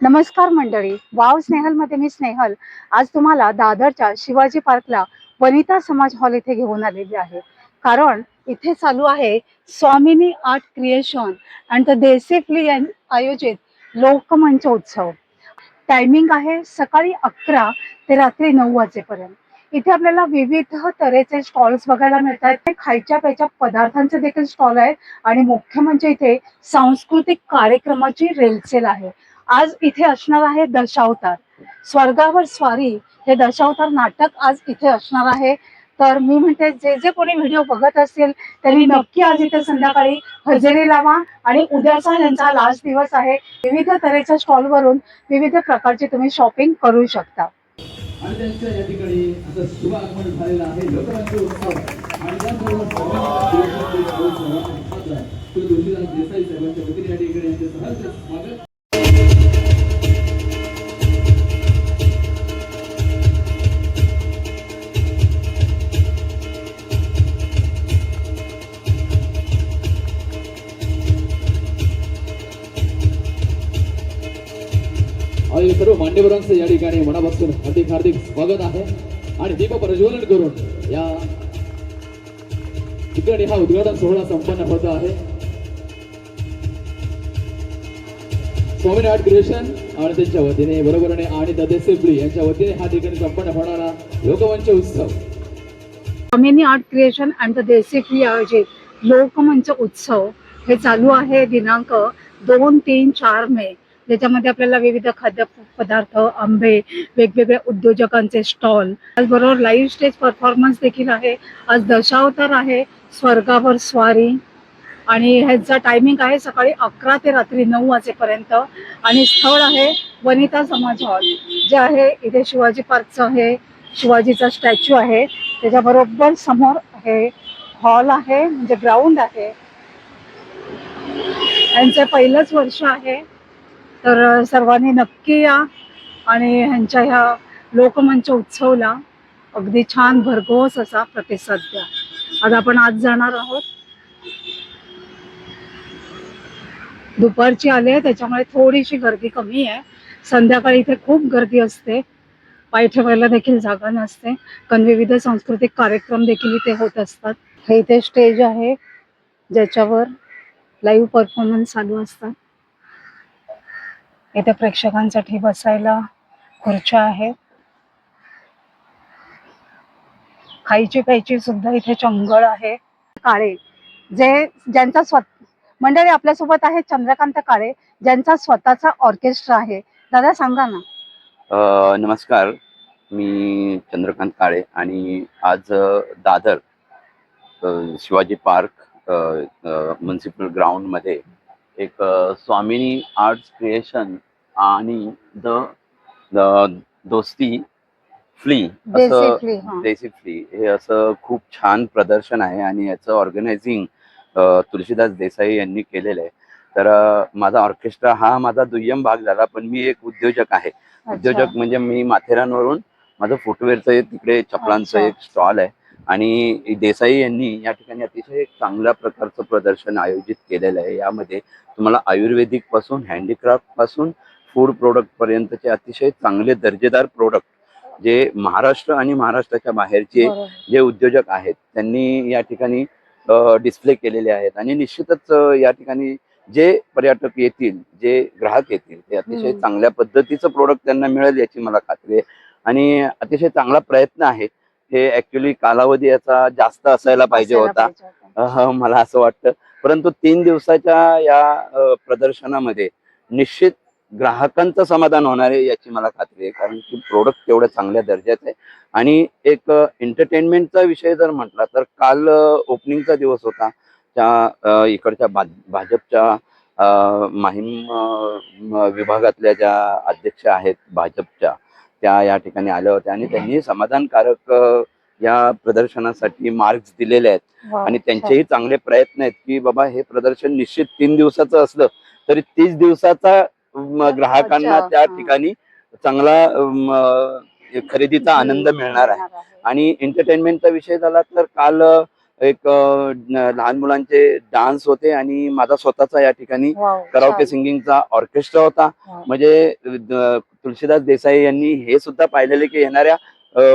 नमस्कार मंडळी. वाव स्नेहलमध्ये मी स्नेहल. आज तुम्हाला दादरच्या शिवाजी पार्कला वनिता समाज हॉल इथे घेऊन आलेली आहे. कारण इथे चालू आहे Swamini art creation and the desi flea आयोजित लोकमंच उत्सव. टायमिंग आहे सकाळी अकरा ते रात्री नऊ वाजेपर्यंत. इथे आपल्याला विविध तऱ्हेचे स्टॉल्स बघायला मिळतात. खायच्या प्यायच्या पदार्थांचे देखील स्टॉल आहेत आणि मुख्य म्हणजे इथे सांस्कृतिक कार्यक्रमाची रेलसेल आहे. आज इथे असणार आहे दशावतार. स्वर्गावर स्वारी हे दशावतार नाटक आज इथे असणार आहे. तर मी म्हणते जे जे कोणी व्हिडिओ बघत असतील त्यांनी नक्की आज इथे संध्याकाळी हजेरी लावा आणि उद्याचा यांचा लास्ट दिवस आहे. विविध तऱ्हेच्या स्टॉल वरून विविध प्रकारची तुम्ही शॉपिंग करू शकता. आणि त्यांच्या या ठिकाणी आता शुभ आगमन झालेलं आहे. लोकराज्य उत्सव. आणि त्याचबरोबर स्वामी तुळशीदास देसाई साहेबांच्या वतीने या ठिकाणी यांचे सहर्ष स्वागत मान्यवरांचं या ठिकाणी मनापासून हार्दिक हार्दिक स्वागत आहे. आणि दीप प्रज्वलन करून या ठिकाणी हा उद्घाटन सोहळा संपन्न होत आहे. स्वामी आर्ट क्रिएशन आणि त्यांच्या वतीने बरोबरने आणि ददेसेबली यांच्या वतीने हा ठिकाणी संपन्न होणारा Lokmanch Utsav. Swamini art creation and the desi flea आयोजित लोकमंच उत्सव हे चालू आहे दिनांक दोन तीन चार मे. ज्याच्यामध्ये आपल्याला विविध खाद्य पदार्थ आंबे वेगवेगळ्या उद्योजकांचे स्टॉल त्याचबरोबर लाईव्ह स्टेज परफॉर्मन्स देखील आहे. आज दशावतार आहे स्वर्गावर स्वारी. आणि ह्याचा टायमिंग आहे सकाळी अकरा ते रात्री नऊ वाजेपर्यंत. आणि स्थळ आहे वनिता समाज हॉल जे आहे इथे शिवाजी पार्कचं आहे. शिवाजीचा स्टॅच्यू आहे. त्याच्याबरोबर समोर हे हॉल आहे म्हणजे ग्राउंड आहे. यांचं पहिलंच वर्ष आहे. तर सर्वांनी नक्की या आणि ह्यांच्या ह्या लोकमंच उत्सवला अगदी छान भरघोस असा प्रतिसाद द्या. आज आपण आज जाणार आहोत. दुपारची आले त्याच्यामुळे थोडीशी गर्दी कमी आहे. संध्याकाळी इथे खूप गर्दी असते. पाय ठेवायला देखील जागा नसते. कारण विविध सांस्कृतिक कार्यक्रम देखील इथे होत असतात. हे इथे स्टेज आहे ज्याच्यावर लाईव्ह परफॉर्मन्स चालू असतात. इथे प्रेक्षकांसाठी बसायला खुर्च्या आहेत. खायची प्यायची सुद्धा इथे चंगळ आहे. काळे जे ज्यांचा स्व मंडळी आपल्यासोबत आहे चंद्रकांत काळे ज्यांचा स्वतःचा ऑर्केस्ट्रा आहे. दादा सांगा ना. अ, नमस्कार. मी चंद्रकांत काळे आणि आज अ, दादर अ, शिवाजी पार्क म्युन्सिपल ग्राउंडमध्ये एक अ, स्वामिनी आर्ट्स क्रिएशन आणि द द दोस्ती फ्ली असं बेसिकली हा. देसी फ्ली. हे असं खूप छान प्रदर्शन आहे आणि याचं ऑर्गनायझिंग तुलसीदास देसाई यांनी केलेलं आहे. तर अ, माझा ऑर्केस्ट्रा हा माझा दुय्यम भाग झाला पण मी एक उद्योजक आहे. उद्योजक म्हणजे मी माथेरानवरून माझं फुटवेअरचं एक तिकडे चपलांचं अच्छा. एक स्टॉल आहे. आणि देसाई यांनी या ठिकाणी अतिशय एक चांगल्या प्रकारचं प्रदर्शन आयोजित केलेलं आहे. यामध्ये तुम्हाला आयुर्वेदिकपासून हँडीक्राफ्टपासून फूड प्रोडक्ट पर्यंतचे अतिशय चांगले दर्जेदार प्रोडक्ट जे महाराष्ट्र आणि महाराष्ट्राच्या बाहेरचे. जे उद्योजक आहेत त्यांनी या ठिकाणी डिस्प्ले केलेले आहेत. आणि निश्चितच या ठिकाणी जे पर्यटक येतील जे ग्राहक येतील ते अतिशय. चांगल्या पद्धतीचं प्रोडक्ट त्यांना मिळेल याची मला खात्री आहे. आणि अतिशय चांगला प्रयत्न आहे. हे ऍक्च्युली कालावधी याचा जास्त असायला पाहिजे होता. मला असं वाटतं. परंतु तीन दिवसाच्या या प्रदर्शनामध्ये निश्चित ग्राहकांचं समाधान होणार आहे याची मला खात्री आहे. कारण की प्रोडक्ट तेवढं चांगल्या दर्जाचं आहे. आणि एक एंटरटेनमेंटचा विषय जर म्हटला तर काल ओपनिंगचा दिवस होता. त्या इकडच्या भा भाजपच्या माहीम विभागातल्या ज्या अध्यक्ष आहेत भाजपच्या त्या या ठिकाणी आल्या होत्या. आणि त्यांनी समाधानकारक या प्रदर्शनासाठी मार्क्स दिलेले आहेत. आणि. त्यांचेही चांगले प्रयत्न आहेत की बाबा हे प्रदर्शन निश्चित तीन दिवसाचं असलं तरी तीस दिवसाचा ग्राहकांना त्या. ठिकाणी चांगला खरेदीचा आनंद मिळणार आहे. आणि एंटरटेनमेंटचा विषय झाला तर काल एक लहान मुलांचे डान्स होते आणि माझा स्वतःचा या ठिकाणी छान. सिंगिंगचा ऑर्केस्ट्रा होता. म्हणजे तुलसीदास देसाई यांनी हे सुद्धा पाहिलेले की येणाऱ्या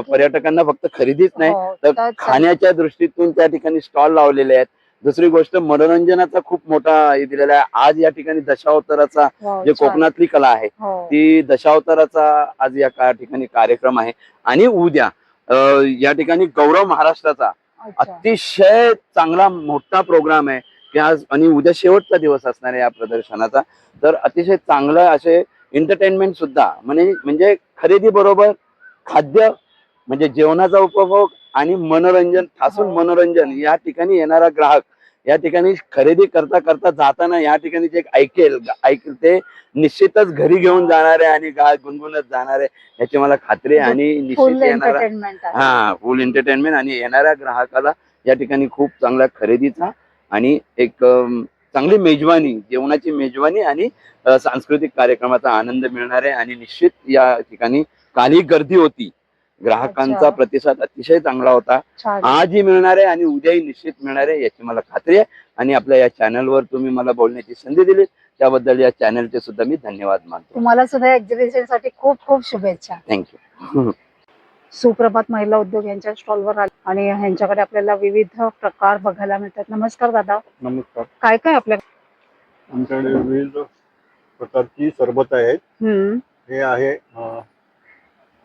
पर्यटकांना फक्त खरेदीच नाही हो, तर खाण्याच्या दृष्टीतून त्या ठिकाणी स्टॉल लावलेले आहेत दुसरी गोष्ट मनोरंजनाचा खूप मोठा हे दिलेला आहे आज या ठिकाणी दशावताराचा वाव, जे. कोकणातली कला आहे हो. ती दशावताराचा आज या का ठिकाणी कार्यक्रम आहे आणि उद्या या ठिकाणी गौरव महाराष्ट्राचा. अतिशय चांगला मोठा प्रोग्राम आहे की आज आणि उद्या शेवटचा दिवस असणार आहे या प्रदर्शनाचा तर अतिशय चांगलं असे एंटरटेनमेंट सुद्धा म्हणजे म्हणजे खरेदी बरोबर खाद्य म्हणजे जेवणाचा उपभोग आणि मनोरंजन ठासून हो. मनोरंजन या ठिकाणी येणारा ग्राहक या ठिकाणी खरेदी करता करता जाताना या ठिकाणी जे ऐकेल ऐकेल ते निश्चितच घरी घेऊन जाणार आहे आणि गा गुणगुणत जाणार आहे याची मला खात्री आहे. आणि फुल निश्चित येणारा हा फुल एंटरटेनमेंट आणि येणाऱ्या ग्राहकाला या ठिकाणी खूप चांगल्या खरेदीचा आणि एक चांगली मेजवानी जेवणाची मेजवानी आणि सांस्कृतिक कार्यक्रमाचा आनंद मिळणार आहे आणि निश्चित या ठिकाणी कालही गर्दी होती. ग्राहकांचा. प्रतिसाद अतिशय चांगला होता. आजही मिळणार आहे आणि उद्याही निश्चित मिळणार आहे याची मला खात्री आहे. आणि आपल्या या चॅनलवर तुम्ही मला बोलण्याची संधी दिली त्याबद्दल या चॅनलचे सुद्धा मी धन्यवाद मानतो. तुम्हाला सुद्धा एक्झिबिशनसाठी खूप खूप शुभेच्छा. थँक्यू सुप्रभात महिला उद्योग यांच्या स्टॉलवर आले आणि ह्यांच्याकडे आपल्याला विविध प्रकार बघायला मिळतात. नमस्कार दादा. नमस्कार. काय काय आपल्या आमच्याकडे विविध प्रकारची सरबत आहेत. हे आहे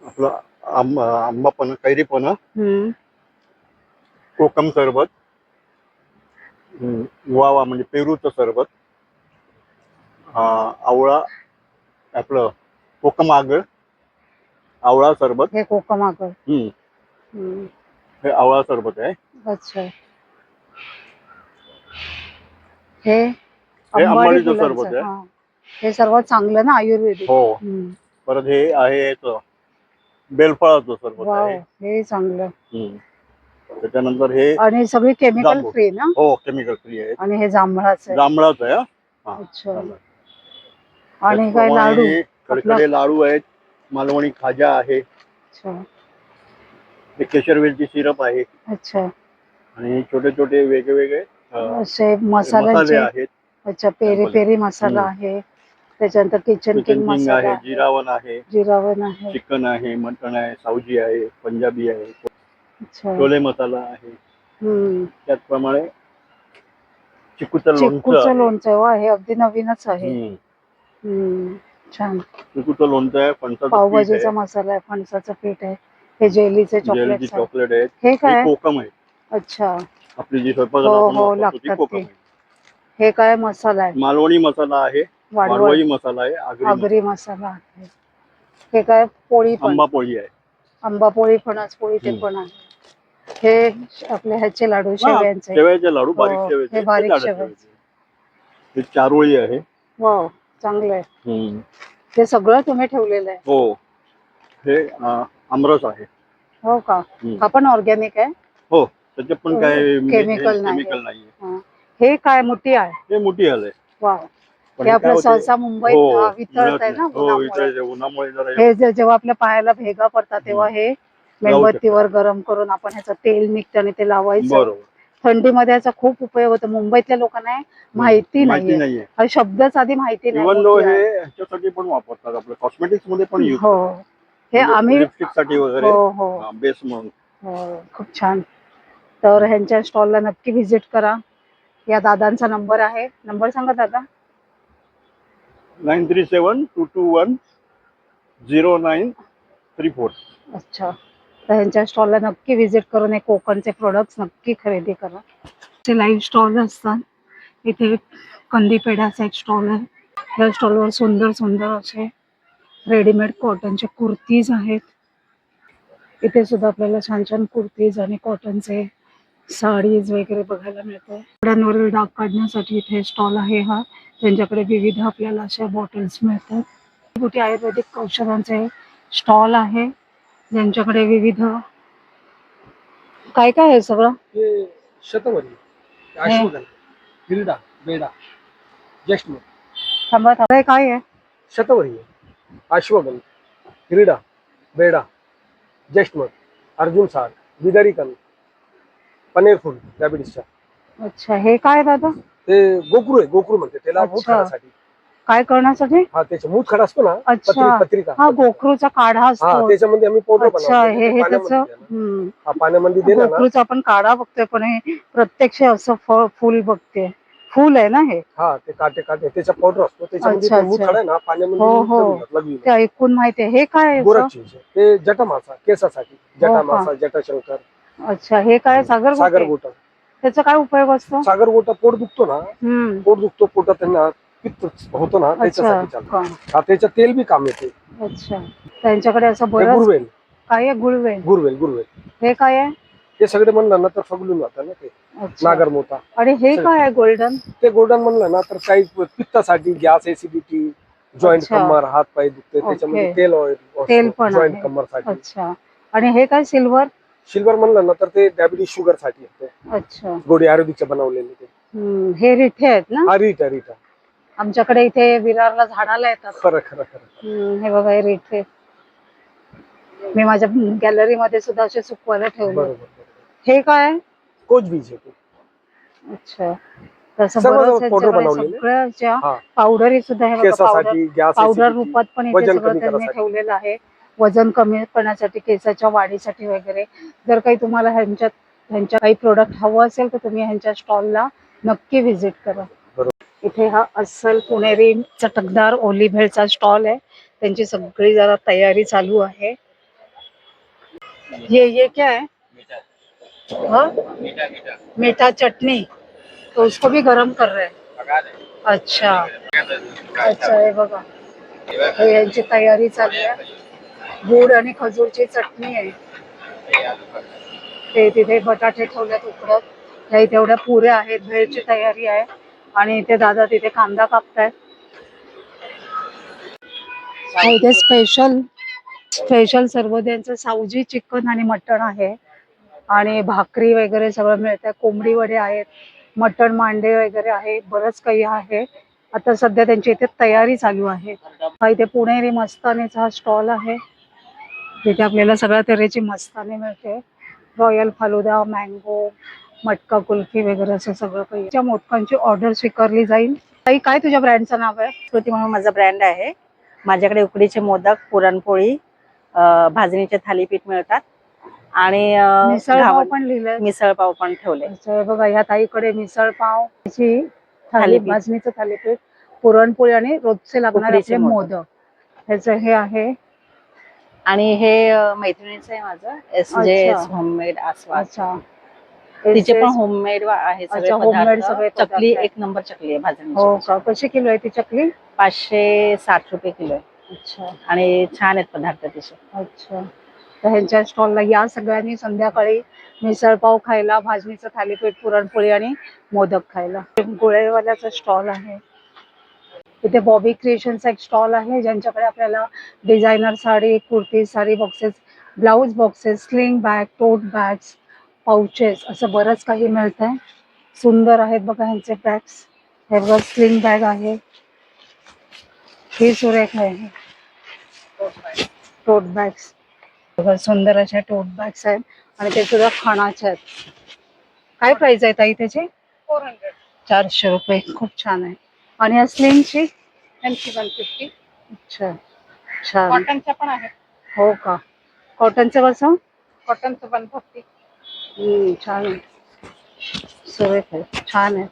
आपलं आंबा आंबापणा कैरीपणा हम्म. कोकम सरबत. हम्म, वावा म्हणजे पेरूचं सरबत. आवळा आपलं कोकम आगळ आवळा सरबत. हे कोकमागर हम्म, हम्म. हे आवळा सरबत आहे. अच्छा. हे अंबाडी अंबाडीचं फुलांचं, सरबत आहे. हा. हे सर्वात चांगलं ना आयुर्वेदिक. हो. हम्म. परत हे आहे याचं. बेलफळाचं सरबत वाव आहे हे चांगलं हम्म. त्याच्यानंतर हे आणि सगळी केमिकल जांभूळ. फ्री ना हो केमिकल फ्री आहे आणि हे जांभळाचं आहे. जांभळाचं आहे हा. अच्छा. आणि काय त्याचप्रमाणे लाडू हे कडकडे लाडू आहेत मालवणी खाजा आहे अच्छा हे केशरवेलची सिरप आहे अच्छा आणि छोटे छोटे वेगवेगळे अं, असे मसाले मसाल्यांचे आहेत अच्छा पेरी. पेरी मसाला. आहे त्याच्यानंतर किचन किंग किंग मसाला आहे आहे जिरावन आहे जिरावन आहे. चिकन आहे मटण आहे सावजी आहे पंजाबी आहे अच्छा. छोले मसाला आहे. हम्म. त्याचप्रमाणे चिकूचं लोणचं चिक्कूचं आहे. लोणचं हे अगदी नवीनच आहे. हम्म. हम्म. छान. चिकूचं लोणचं आहे फणसाचं पीठ पावभाजीचा आहे. मसाला आहे फणसाचं पीठ आहे. हे जेलीचे जेलची चॉकलेट आहे चॉकलेट आहेत. हे हे काय कोकम आहे. अच्छा. आपली जी स्वयंपाकाला हो, आपण हो, वापरतो ती लागतात कोकम ते. आहे. हे काय मसाला आहे? मालवणी मसाला आहे. वाडवळी मसाला आहे आगरी मसाला. आगरी मसाला आहे. हे काय पोळी पण. आंबा पोळी आहे. आंबा पोळी फणस पोळी ते हम्म. पण आहे. हे श- आपले ह्याचे लाडू शेव्यांचे. शेवयाचे लाडू बारीक हो, शेवयाचे हे बारीक शेवयाचे. शेवयाचे. हे चारोळी आहे. वाव चांगलं आहे. हे सगळं तुम्ही ठेवलेलं आहे. हो. हे अं, आमरस आहे. हो का? हम्म. हा पण ऑर्गॅनिक आहे? हो त्याच्यात पण काय Chemical नाही. केमिकल नाहीये. हा. हे काय मोठी आहे? हे मोठी आलंय. वाव. काय आपलं सहसा मुंबईत हो, वितळत आहे ना नाही. हो उन्हामुळे. हे जे- जेव्हा आपल्या पायाला भेगा पडतात तेव्हा हे मेणबत्तीवर गरम करून आपण ह्याचं तेल निघतं आणि ते लावायचं. थंडीमध्ये याचा खूप उपयोग होतो. मुंबईतल्या लोकांना माहिती माहिती नाहीये. नाहीये. हा शब्दच आधी माहिती नाही. हे पण वापरतात आपलं कॉस्मेटिक्समध्ये पण हो. हे आम्ही साठी वगैरे. हो बेस म्हणून. हो खूप छान. तर ह्यांच्या स्टॉलला नक्की व्हिजिट करा. या दादांचा नंबर आहे. नंबर सांगा दादा. Nine three seven two two one zero nine three four. अच्छा. तर ह्यांच्या स्टॉलला नक्की व्हिजिट करून हे कोकणचे प्रोडक्ट्स नक्की खरेदी करा. ते लाईव्ह स्टॉल असतात. इथे कंदी पेढ्याचा एक स्टॉल आहे. या स्टॉलवर सुंदर सुंदर असे रेडीमेड कॉटनचे कुर्तीज आहेत. इथे सुद्धा आपल्याला छान छान कुर्तीज आणि कॉटनचे साडीज वगैरे बघायला मिळते कपड्यांवरील डाग काढण्यासाठी इथे स्टॉल आहे हा. त्यांच्याकडे विविध आपल्याला अशा बॉटल्स मिळतात. कुठे आयुर्वेदिक औषधांचे स्टॉल आहे. ज्यांच्याकडे विविध काय काय आहे सगळं? शतवरी अश्वगन हिरडा बेडा ज्येष्ठ थांबा थांबा. हे काय आहे? शतवरी आहे अश्वगन हिरडा बेडा ज्येष्ठ अर्जुन साठ बिदारीकन पनीर फूल डायबिटीसच्या अच्छा हे काय दादा? ते गोकुळ आहे गोकुळ म्हणते त्याला अच्छा. खडासाठी काय करण्यासाठी? हा त्याचा मूत खडा असतो ना अच्छा. पत्री- पत्रिका. हा गोखरूचा काढा हा असतो. त्याच्यामध्ये आम्ही पावडर अच्छा हे हे त्याच बनवतो हा पाण्यामध्ये दिलं ना. गोखरूचा आपण काढा बघतोय पण हे प्रत्यक्ष असं फुल बघते. फुल आहे ना हे? हा ते काटे काटे त्याचा पावडर असतो त्याच्यामध्ये अच्छा, ते मूत अच्छा. खडा आहे ना पाण्यामध्ये हो, हो. घातला लागली. ते ऐकून माहितीये हे काय आहे असं? ते जटा मासा केसासाठी. हो जटा का? मासा जटा शंकर अच्छा हे काय सागर सागर गोटे? त्याचा काय उपयोग असतो? सागर गोटा पोट दुखतो ना हम्म. पोट दुखतो पोटात त्यांना पित्त होतो ना अच्छा त्याच्यासाठी चालतो. हा. हा त्याचं तेल बी काम येते. अच्छा. त्यांच्याकडे असं बरं गुरवेल काय आहे? गुळवेल. गुरवेल गुरवेल हे काय आहे? हे सगळे म्हणलं ना तर फगलून जातं ना ते. अच्छा. नागर मोता आणि हे काय आहे गोल्डन ते गोल्डन म्हणलं ना तर काही पित्तासाठी गॅस एसिडिटी जॉईंट अच्छा. कमर हात पाय दुखते त्याच्यामध्ये ओके. तेल ऑइल तेल पण जॉईंट आहे. कमरसाठी अच्छा. आणि हे काय सिल्वर सिल्वर म्हणलं ना तर ते डायबिटीस शुगरसाठी असते अच्छा गोडी आयुर्वेदिकचे बनवलेले ते हम्म, हे रिठे आहेत ना हा रीट रीट आहे. आमच्याकडे इथे विरारला झाडाला येतात खरं खरं खरं हम्म, हे बघा हे रिठे मी माझ्या गॅलरी मध्ये सुद्धा असे सुकवायला ठेवले बरोबर. हे काय आहे? कोच बीज आहे ते. अच्छा तसं सर्व बरंच powder यांच्याकडे बनवलेले. सगळ्याच्या हा. पावडरी सुद्धा हे बघा पावडर केसासाठी गॅस पावडर रूपात पण इथे वजन सगळं कमी त्यांनी करायसाठी. ठेवलेलं आहे वज़न कमी करण्यासाठी केसाच्या वाढीसाठी वगैरे. जर काही तुम्हाला ह्यांच्यात ह्यांच्या काही प्रोडक्ट हवं असेल तर तुम्ही ह्यांच्या स्टॉलला नक्की व्हिजिट करा. इथे हा अस्सल पुणेरी चटकदार ओली भेळचा स्टॉल आहे. त्यांची सगळी जरा तयारी चालू आहे. ये ये क्या है? हाँ? मीठा चटनी तो उसको भी गरम कर रहे हैं. अच्छा. अच्छा हे बघा. हे यांची तयारी चालू आहे. गुड आणि खजूरची चटणी आहे. ते तिथे बटाटे ठेवल्यात उकडत. त्या इथे एवढ्या पुऱ्या आहेत भेळची तयारी आहे. आणि इथे दादा तिथे कांदा कापतायत. इथे स्पेशल स्पेशल सर्वोदयांचं सावजी चिकन आणि मटण आहे. आणि भाकरी वगैरे सगळं मिळतंय. कोंबडी वडे आहेत मटण मांडे वगैरे आहे बरंच काही आहे. आता सध्या त्यांची इथे तयारी चालू आहे. हा इथे पुणेरी मस्तानीचा हा स्टॉल आहे. तिथे आपल्याला सगळ्या तऱ्हेची मस्तानी मिळते. रॉयल फालुदा मँगो मटका कुल्फी वगैरे असं सगळं काही. मोदकांची ऑर्डर स्वीकारली जाईल. ताई काय तुझ्या ब्रँडचं नाव आहे? कृती म्हणून माझा ब्रँड आहे. माझ्याकडे उकडीचे मोदक पुरणपोळी भाजणीचे थालीपीठ मिळतात. आणि अ, मिसळ पाव घावन- पण लिहिलंय. मिसळ पाव पण ठेवले. बघा ह्या ताईकडे मिसळ पाव ची थाली. भाजणीचं थालीपीठ पुरणपोळी आणि रोजचे लागणारे. मोदक. ह्याचं हे आहे. आणि हे मैत्रिणीचं आहे माझं एस जे एस. होममेड आस्वाद अच्छा. तिचे पण होममेड आहे सगळे पदार्थ. सगळे चकली. एक नंबर चकली आहे भाजणीची. हो का? कशी किलो आहे ती चकली? पाचशे साठ रुपये किलो आहे. अच्छा. आणि छान आहेत पदार्थ तिचे. अच्छा. तर ह्यांच्या स्टॉलला या सगळ्यांनी संध्याकाळी मिसळपाव खायला भाजणीचं थालीपीठ पुरणपोळी आणि मोदक खायला. गोळेवाल्याचा स्टॉल आहे. इथे बॉबी क्रिएशनचा एक स्टॉल आहे ज्यांच्याकडे आपल्याला designer sari kurti sari boxes blouse boxes sling bag tote bags pouches असं बरंच काही मिळत आहे सुंदर आहेत बघा ह्यांचे बॅग्स हे बघा स्लिंग बॅग आहे. ही सुरेख आहे. टोट बॅग्स बघा सुंदर अशा टोट बॅग्स आहेत. आणि ते सुद्धा खणाचे आहेत. काय प्राइस आहे ताई त्याची? फोर हंड्रेड चारशे रुपये. खूप छान आहे. आणि या स्लिंगची त्यांची वन फिफ्टी अच्छा छान. कॉटनच्या पण आहेत. हो का? कॉटनचं कसं? कॉटनचं वन फिफ्टी हम्म, छान आहे. सुरेख आहे छान आहे.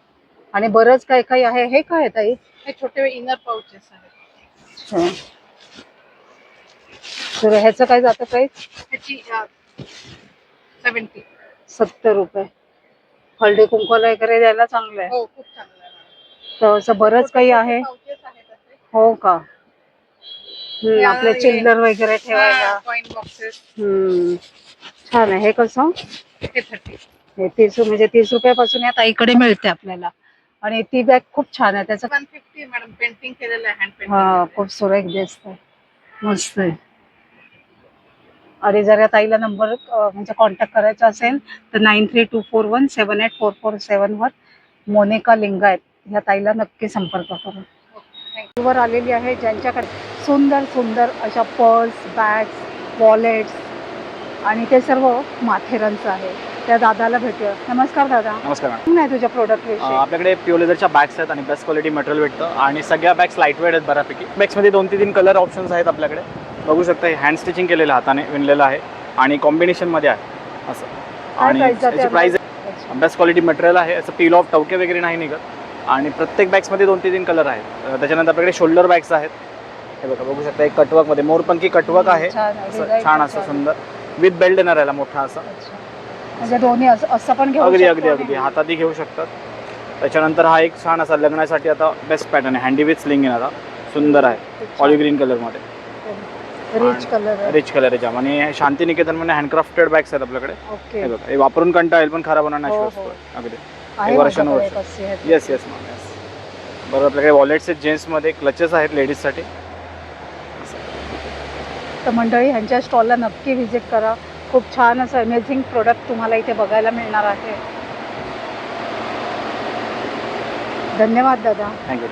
आणि बरंच काही काही आहे? हे काय आहे ताई? हे छोटे इनर पाउचेस आहेत. अच्छा. तर ह्याचं काय जातं प्राइस ह्याची सेवन्टी सत्तर रुपये. हळदी कुंकवाला वगैरे द्यायला चांगलं आहे. हो खूप चांगलं आहे. तर असं बरंच काही आहे. हो का? आपले चिल्लर वगैरे ठेवायला. हम्म छान आहे. हे कसं? हे तीस म्हणजे तीस रुपयापासून या ताईकडे मिळते आपल्याला. आणि ती बॅग खूप छान आहे. त्याचं वन फिफ्टी मॅडम पेंटिंग केलेलं आहे हँड हा खूप सुरेख दिसत मस्त आहे. आणि जर या ताईला नंबर म्हणजे कॉन्टॅक्ट करायचा असेल तर nine three two four one seven eight four four seven वर मोनिका लिंगायत. ह्या ताईला नक्की संपर्क करा वर आलेली आहे ज्यांच्याकडे सुंदर सुंदर अशा पर्स बॅग्स वॉलेट्स आणि ते सर्व माथेरानचं आहे. त्या दादाला भेटूया. नमस्कार दादा. नमस्कार मॅडम नाही तुझ्या प्रोडक्ट आपल्याकडे प्युअर बॅग्स आहेत आणि बेस्ट क्वालिटी मटेरियल भेटतं. आणि सगळ्या बॅग्स लाइट वेट आहेत बऱ्यापैकी. बॅग्समध्ये दोन ते तीन कलर ऑप्शन्स आहेत आपल्याकडे. बघू शकता हे हँड स्टिचिंग केलेलं हाताने विणलेलं आहे. आणि कॉम्बिनेशनमध्ये आहे. असं. आणि अच्छा. बेस्ट क्वालिटी मटेरियल आहे. असं पील ऑफ टवके वगैरे नाही निघत. आणि प्रत्येक बॅग्समध्ये दोन ते तीन कलर आहेत. त्याच्यानंतर आपल्याकडे शोल्डर बॅग्स आहेत. हे बघा बघू शकता एक कटवर्कमध्ये मोरपंखी कटवर्क आहे. छान आहे, असं. सुंदर. विथ बेल्ट येणार याला मोठा असा. म्हणजे दोन्ही असं पण घेऊ अगदी शकतो अगदी अगदी. हातातही घेऊ शकतात. त्याच्यानंतर हा एक छान असा लग्नासाठी आता बेस्ट पॅटर्न आहे. हँडी विथ स्लिंग येणारा सुंदर आहे. ऑलिव्ह ग्रीन कलरमध्ये रिच कलर आहे. रिच कलर आहे जाम आणि हे शांती निकेतन म्हणजे हँडक्राफ्टेड बॅग्स आहेत आपल्याकडे. हे बघा. हे वापरून कंटाळा येईल पण खराब होणार नाही हो, हो. आहे. अगदी. आहे वर्षानुवर्ष. माझ्याकडे आहे. येस येस मॅम येस बरोबर आपल्याकडे वॉलेट्स आहेत जेंट्समध्ये क्लचेस आहेत लेडीजसाठी तर मंडळी ह्यांच्या स्टॉलला नक्की व्हिजिट करा. खूप छान असं अमेझिंग प्रोडक्ट तुम्हाला इथे बघायला मिळणार आहे. धन्यवाद दादा. थँक्यू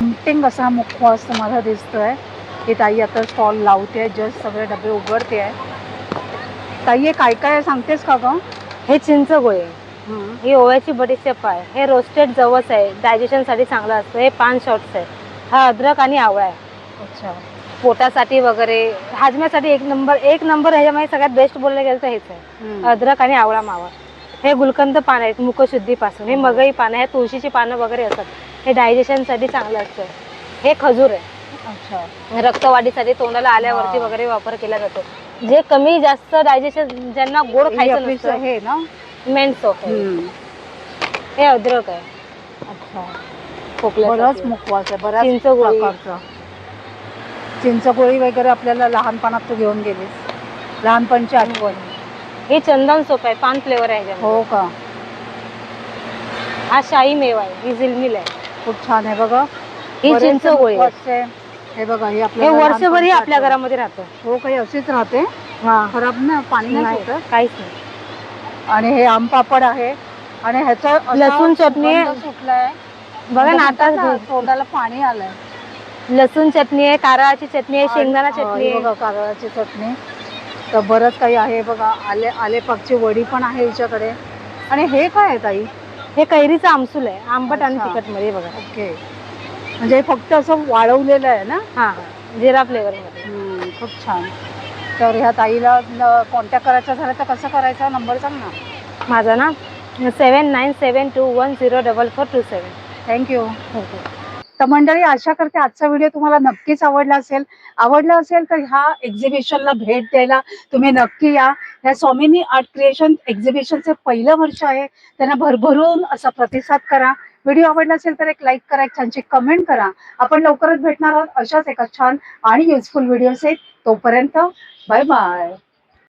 पेंटिंग असा मुखवास तुम्हाला दिसतोय. ही ताई आता स्टॉल लावते जस्ट सगळे डबे उघडते. आहे ताई हे काय काय आहे सांगतेस का ग? हे चिंचगोळे ही ओव्याची बडीशेप आहे. हे रोस्टेड जवस आहे. डायजेशनसाठी चांगलं असतं. हे पान शॉर्ट्स आहे. हा अद्रक आणि आवळा आहे. अच्छा. पोटासाठी वगैरे हाजम्यासाठी एक नंबर एक नंबर ह्याच्यामध्ये सगळ्यात बेस्ट बोललं गेलं तर हेच आहे. अद्रक आणि आवळा मावा. हे गुलकंद पान आहेत मुखशुद्धीपासून. हे मगई पानं हे तुळशीची पानं वगैरे असतात. हे डायजेशनसाठी चांगलं असतं. हे खजूर आहे. अच्छा. रक्तवाढीसाठी तोंडाला आल्यावरती हा. वगैरे वापर केला जातो. जे कमी जास्त डायजेशन ज्यांना गोड हे खायचं हे ना? मेंटो हम्म. हे अद्रक आहे. अच्छा. बरंच खोकल्यासाठी. मुखवास आहे बऱ्याच चिंचगोळी. प्रकारचा. चिंचगोळी वगैरे आपल्याला लहानपणात तू घेऊन गेलीस. लहानपणची आठवण. हे चंदन सोप आहे पान फ्लेवर आहे. हो का? हा शाही मेवा आहे ही झिलमिल आहे. खूप छान आहे बघा. ही बरेचसे चिंचगोळी आहे. मुखवास आहे. हे बघा हे हे आपल्या वर्षभरही आपल्या घरामध्ये राहतं. हो काही अशीच राहते. हा. खराब ना पाणी नाही नाही, काहीच नाही. आणि हे आम पापड आहे. आणि ह्याचा लसूण चटणी सुटलाय. बघा ना आता तोंडाला पाणी आलंय. लसूण चटणी आहे कारळाची चटणी आहे शेंगदाणा चटणी आहे. बघा कारळाची चटणी. तर बरंच काही आहे बघा. आले आले पाकची वडी पण आहे हिच्याकडे. आणि हे काय आहे ताई? हे कैरीचं आमसूल आहे. आंबट आणि. तिखटमध्ये बघा. ओके. म्हणजे फक्त असं वाळवलेलं आहे ना? हा जिरा फ्लेवर मध्ये. खूप छान. तर ह्या ताईला कॉन्टॅक्ट करायचा झाला तर कसं करायचा? नंबर सांग ना. माझा ना? Seven nine seven two one zero double four two seven thank you तर मंडळी आशा करते आजचा व्हिडिओ तुम्हाला नक्कीच आवडला असेल. आवडला असेल तर ह्या एक्झिबिशनला भेट द्यायला तुम्ही नक्की या. ह्या स्वामिनी आर्ट क्रिएशन एक्झिबिशनचे पहिलं वर्ष आहे. त्यांना भरभरून असा प्रतिसाद करा. व्हिडिओ आवडला असेल तर एक लाईक करा एक छानशी कमेंट करा. आपण लवकरच भेटणार आहोत अशाच एका छान आणि युजफुल व्हिडिओ तोपर्यंत बाय बाय.